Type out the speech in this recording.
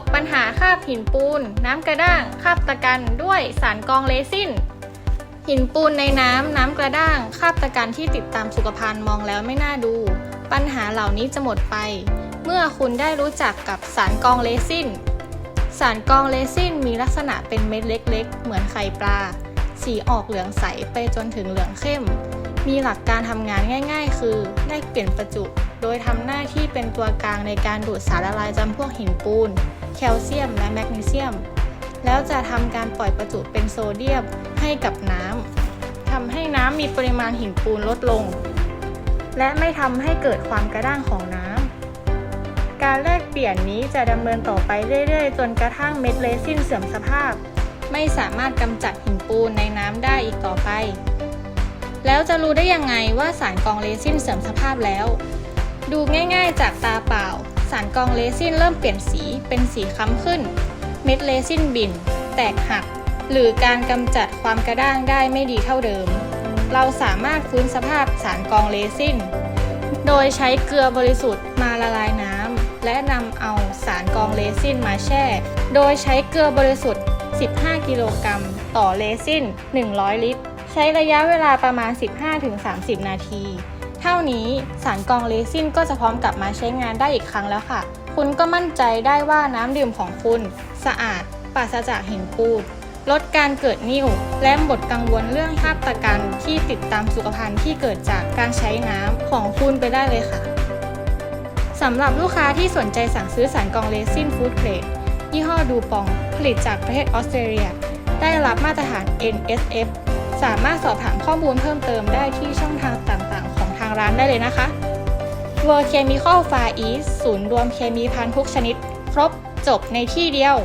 บปัญหาคาบหินปูน น้ำกระด้างคาบตะกันด้วยสารกองเลซินหินปูนในน้ำน้ำกระด้างคาบตะกันที่ติดตามสุขภัณฑ์มองแล้วไม่น่าดู ปัญหาเหล่านี้จะหมดไป เมื่อคุณได้รู้จักกับสารกองเลซินสารกองเลซินมีลักษณะเป็นเม็ดเล็ก ๆ เหมือนไข่ปลา สีออกเหลืองใสไปจนถึงเหลืองเข้ม มีหลักการทำงานง่าย ๆ คือแลกเปลี่ยนประจุ โดยทำหน้าที่เป็นตัวกลางในการดูดสารละลายจำพวกหินปูน แคลเซียมและแมกนีเซียม แล้วจะทำการปล่อยประจุเป็นโซเดียมให้กับน้ำทำให้น้ำมีปริมาณหินปูนลดลง และไม่ทำให้เกิดความกระด้างของน้ำการแลกเปลี่ยนนี้จะดำเนินต่อไปเรื่อยๆ จนกระทั่งเม็ดเลซินเสื่อมสภาพ ไม่สามารถกำจัดหินปูนในน้ำได้อีกต่อไป แล้วจะรู้ได้ยังไงว่าสารกองเลซินเสื่อมสภาพแล้ว ดูง่ายๆ จากตาเปล่า สารกองเลซินเริ่มเปลี่ยนสีเป็นสีค้ำขึ้น เม็ดเลซินบินแตกหัก หรือการกำจัดความกระด้างได้ไม่ดีเท่าเดิม เราสามารถฟื้นสภาพสารกองเลซิน โดยใช้เกลือบริสุทธิ์มาละลายน้ำและนำเอาสารกองเลซินมาแช่ โดยใช้เกลือบริสุทธิ์ 15 กิโลกรัมต่อเลซิน 100 ลิตร ใช้ระยะเวลาประมาณ 15-30 นาที เท่านี้สารกรองเลซินก็จะพร้อมกลับมาใช้งานได้อีกครั้งแล้วค่ะ คุณก็มั่นใจได้ว่าน้ำดื่มของคุณ สะอาดปราศจากหินปูนลดการเกิดนิ่ว และหมดกังวลเรื่องคราบตะกันที่ติดตามสุขภัณฑ์ที่เกิดจากการใช้น้ำของคุณไปได้เลยค่ะสำหรับลูกค้าที่สนใจสั่งซื้อสารกรองเลซินฟู้ดเกรดยี่ห้อดูปองผลิตจากประเทศออสเตรเลีย ได้รับมาตรฐาน NSF สามารถสอบถามข้อมูลเพิ่มเติมได้ที่ ร้านได้เลยนะคะ World Chemical Far East ศูนย์รวมเคมีภัณฑ์ทุกชนิด ครบจบในที่เดียว